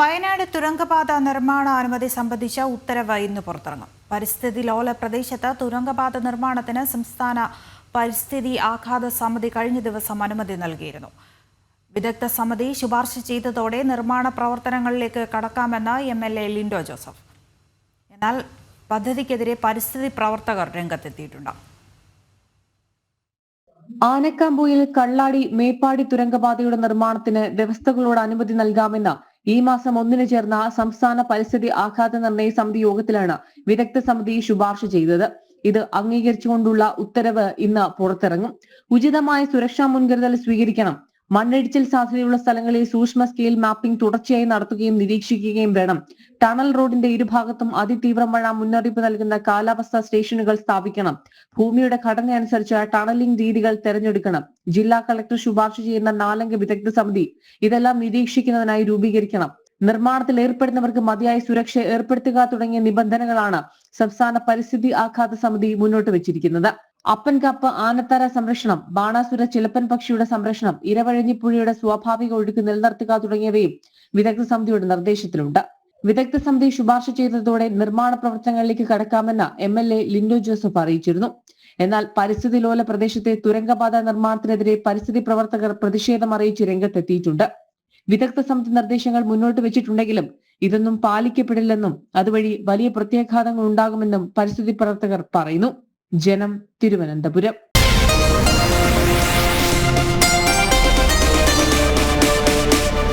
വയനാട് തുരങ്കപാത നിർമ്മാണാനുമതി സംബന്ധിച്ച ഉത്തരവ് ഇന്ന് പുറത്തിറങ്ങും. പരിസ്ഥിതി ലോല പ്രദേശത്ത് തുരങ്കപാത നിർമ്മാണത്തിന് സംസ്ഥാന പരിസ്ഥിതി ആഘാത സമിതി കഴിഞ്ഞ ദിവസം അനുമതി നൽകിയിരുന്നു. വിദഗ്ധ സമിതി ശുപാർശ ചെയ്തതോടെ നിർമ്മാണ പ്രവർത്തനങ്ങളിലേക്ക് കടക്കാമെന്ന് M L A Lindo Joseph. എന്നാൽ പദ്ധതിക്കെതിരെ പരിസ്ഥിതി പ്രവർത്തകർ രംഗത്തെത്തിയിട്ടുണ്ട്. ആനക്കാമ്പൂയിൽ കള്ളാടി മേപ്പാടി തുരങ്കപാതയുടെ നിർമ്മാണത്തിന് വ്യവസ്ഥകളോട് അനുമതി നൽകാമെന്ന് ഈ മാസം ഒന്നിന് ചേർന്ന സംസ്ഥാന പരിസ്ഥിതി ആഘാത നിർണയ സമിതി യോഗത്തിലാണ് വിദഗ്ധ സമിതി ശുപാർശ ചെയ്തത്. ഇത് അംഗീകരിച്ചുകൊണ്ടുള്ള ഉത്തരവ് ഇന്ന് പുറത്തിറങ്ങും. ഉചിതമായ സുരക്ഷാ മുൻകരുതൽ സ്വീകരിക്കണം. മണ്ണിടിച്ചിൽ സാധ്യതയുള്ള സ്ഥലങ്ങളിൽ സൂക്ഷ്മ സ്കെയിൽ മാപ്പിംഗ് തുടർച്ചയായി നടത്തുകയും നിരീക്ഷിക്കുകയും വേണം. ടണൽ റോഡിന്റെ ഇരുഭാഗത്തും അതിതീവ്ര മഴ മുന്നറിയിപ്പ് നൽകുന്ന കാലാവസ്ഥാ സ്റ്റേഷനുകൾ സ്ഥാപിക്കണം. ഭൂമിയുടെ ഘടന അനുസരിച്ച് ടണലിംഗ് രീതികൾ തെരഞ്ഞെടുക്കണം. ജില്ലാ കളക്ടർ ശുപാർശ ചെയ്യുന്ന നാലംഗ വിദഗ്ധ സമിതി ഇതെല്ലാം നിരീക്ഷിക്കുന്നതിനായി രൂപീകരിക്കണം. നിർമ്മാണത്തിൽ ഏർപ്പെടുന്നവർക്ക് മതിയായ സുരക്ഷ ഏർപ്പെടുത്തുക തുടങ്ങിയ നിബന്ധനകളാണ് സംസ്ഥാന പരിസ്ഥിതി ആഘാത സമിതി മുന്നോട്ട് വെച്ചിരിക്കുന്നത്. അപ്പൻകാപ്പ് ആനത്തറ സംരക്ഷണം ബാണാസുര ചിലപ്പൻ പക്ഷിയുടെ സംരക്ഷണം ഇരവഴഞ്ഞിപ്പുഴയുടെ സ്വാഭാവിക ഒഴുക്ക് നിലനിർത്തുക തുടങ്ങിയവയും വിദഗ്ധ സമിതിയുടെ നിർദ്ദേശത്തിലുണ്ട്. വിദഗ്ധ സമിതി ശുപാർശ ചെയ്തതോടെ നിർമ്മാണ പ്രവർത്തനങ്ങളിലേക്ക് കടക്കാമെന്ന് M L A Lindo Joseph അറിയിച്ചിരുന്നു. എന്നാൽ പരിസ്ഥിതി ലോല പ്രദേശത്തെ തുരങ്കപാത നിർമ്മാണത്തിനെതിരെ പരിസ്ഥിതി പ്രവർത്തകർ പ്രതിഷേധം അറിയിച്ച് രംഗത്തെത്തിയിട്ടുണ്ട്. വിദഗ്ധ സമിതി നിർദ്ദേശങ്ങൾ മുന്നോട്ട് വെച്ചിട്ടുണ്ടെങ്കിലും ഇതൊന്നും പാലിക്കപ്പെടില്ലെന്നും അതുവഴി വലിയ പ്രത്യാഘാതങ്ങൾ ഉണ്ടാകുമെന്നും പരിസ്ഥിതി പ്രവർത്തകർ പറയുന്നു. ജനം തിരുവനന്തപുരം.